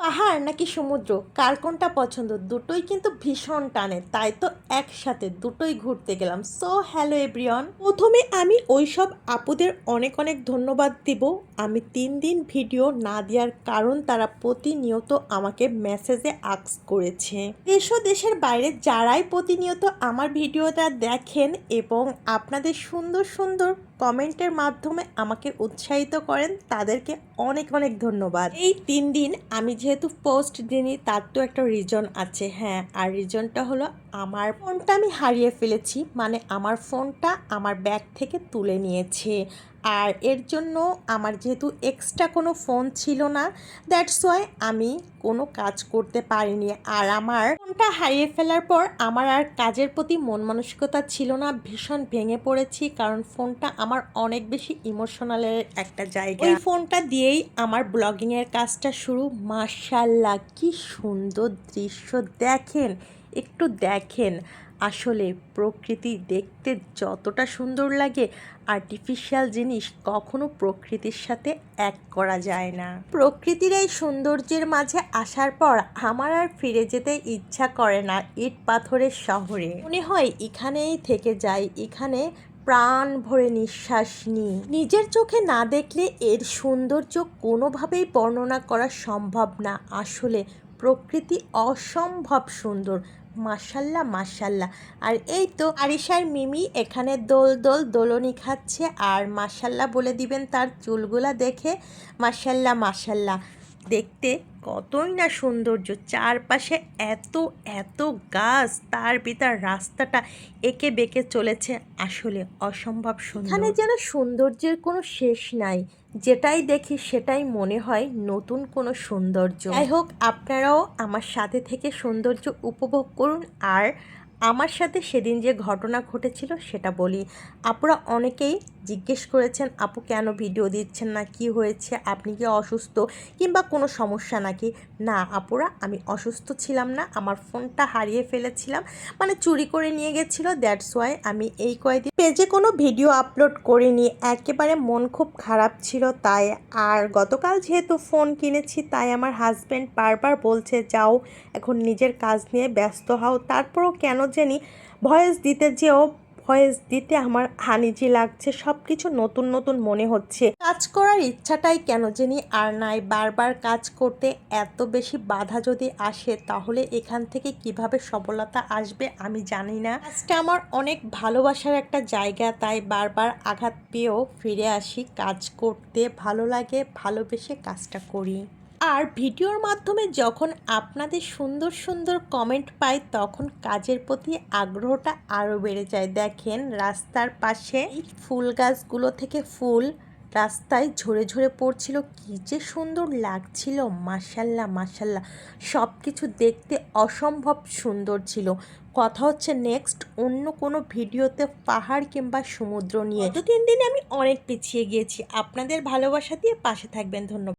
পাহাড় নাকি সমুদ্র? কার কোনটা পছন্দ? দুটোই কিন্তু ভীষণ টানে। তাই তো একসাথে দুটোই ঘুরতে গেলাম। সো হ্যালো এব্রিয়ন প্রথমে আমি ওই সব আপুদের অনেক অনেক ধন্যবাদ দিব। আমি তিন দিন ভিডিও না দেওয়ার কারণ তারা প্রতিনিয়ত আমাকে মেসেজে আক্স করেছে। দেশ দেশের বাইরে যারাই প্রতিনিয়ত আমার ভিডিওটা দেখেন এবং আপনাদের সুন্দর সুন্দর কমেন্টের মাধ্যমে আমাকে উৎসাহিত করেন। তাদেরকে অনেক অনেক ধন্যবাদ। এই তিন দিন আমি যেহেতু পোস্ট দিনই, তার তো একটা রিজন আছে। হ্যাঁ আর রিজনটা হলো আমার ফোনটা আমি হারিয়ে ফেলেছি। মানে আমার ফোনটা আমার ব্যাগ থেকে তুলে নিয়েছে। আর এর জন্য আমার যেহেতু এক্সট্রা কোনো ফোন ছিল না দ্যাটস ওয়াই আমি কোনো কাজ করতে পারিনি। আর আমার ফোনটা হারিয়ে ফেলার পর আমার আর কাজের প্রতি মন মানসিকতা ছিল না, ভীষণ ভেঙে পড়েছি, কারণ ফোনটা আমার অনেক বেশি ইমোশনালের একটা জায়গা। ওই ফোনটা দিয়েই আমার ব্লগিংয়ের কাজটা শুরু। মার্শাল্লাহ কি সুন্দর দৃশ্য। দেখেন, একটু দেখেন। আসলে প্রকৃতি দেখতে যতটা সুন্দর লাগে আর্টিফিশিয়াল জিনিস কখনো প্রকৃতির সাথে এক করা যায় না। প্রকৃতির এই সৌন্দর্যের মাঝে আসার পর আমার আর ফিরে যেতে ইচ্ছা করে না ইট পাথরের শহরে। মনে হয় এখানেই থেকে যাই, এখানে প্রাণ ভরে নিঃশ্বাস নিই। নিজের চোখে না দেখলে এর সৌন্দর্য কোনোভাবেই বর্ণনা করা সম্ভব না। আসলে প্রকৃতি অসম্ভব সুন্দর মাসাল্লাহ মাসাল্লা আর এই তো আরিশার মিমি এখানে দোল দোল দোলনি খাচ্ছে আর মাসাল্লা বলে দিবেন তার চুলগুলা দেখে। মাসাল্লা মাসাল্লাহ দেখতে কতই না সৌন্দর্য। চারপাশে এত এত গাছ তার ভিতর রাস্তাটা একে বেঁকে চলেছে আসলে অসম্ভব সুন্দর। এখানে যেন সৌন্দর্যের কোনো শেষ নাই যেটাই দেখি সেটাই মনে হয় নতুন কোনো সৌন্দর্য। যাই হোক আপনারাও আমার সাথে থেকে সৌন্দর্য উপভোগ করুন আর আমার সাথে সেদিন যে ঘটনা ঘটেছিল সেটা বলি। আপুরা অনেকেই জিজ্ঞেস করেছেন, আপু, কেন ভিডিও দিচ্ছেন না? কি হয়েছে? আপনি কি অসুস্থ? কিংবা কোনো সমস্যা নাকি? না, আপুরা, আমি অসুস্থ ছিলাম না, আমার ফোনটা হারিয়ে ফেলেছিলাম মানে চুরি করে নিয়ে গেছিল, দ্যাটস ওয়াই আমি এই কয়েকদিন পেজে কোনো ভিডিও আপলোড করিনি, একেবারে মন খুব খারাপ ছিল তাই, আর গতকাল যেহেতু ফোন কিনেছি, তাই আমার হাজব্যান্ড বারবার বলছে, যাও, এখন নিজের কাজ নিয়ে ব্যস্ত হও, তারপরও কেন জানি ভয়েস দিতে যেও ভয়েস দিতে আমার হানিজি লাগছে সব কিছু নতুন নতুন মনে হচ্ছে। কাজ করার ইচ্ছাটাই কেন জানি আর নাই, বারবার কাজ করতে এত বেশি বাধা যদি আসে, তাহলে এখান থেকে কীভাবে সফলতা আসবে আমি জানি না। কাজটা আমার অনেক ভালোবাসার একটা জায়গা, তাই বারবার আঘাত পেয়েও ফিরে আসি। কাজ করতে ভালো লাগে, ভালোবেসে কাজটা করি। আর ভিডিওর মাধ্যমে যখন আপনাদের সুন্দর সুন্দর কমেন্ট পাই, তখন কাজের প্রতি আগ্রহটা আরও বেড়ে যায়। দেখেন, রাস্তার পাশে ফুল গাছগুলো থেকে ফুল রাস্তায় ঝরে ঝরে পড়ছিল। কী যে সুন্দর লাগছিল। মাসাল্লাহ মাসাল্লাহ সব কিছু দেখতে অসম্ভব সুন্দর ছিল। কথা হচ্ছে নেক্সট অন্য কোনো ভিডিওতে পাহাড় কিংবা সমুদ্র নিয়ে। দু তিন দিনে আমি অনেক পিছিয়ে গিয়েছি। আপনাদের ভালোবাসা দিয়ে পাশে থাকবেন। ধন্যবাদ।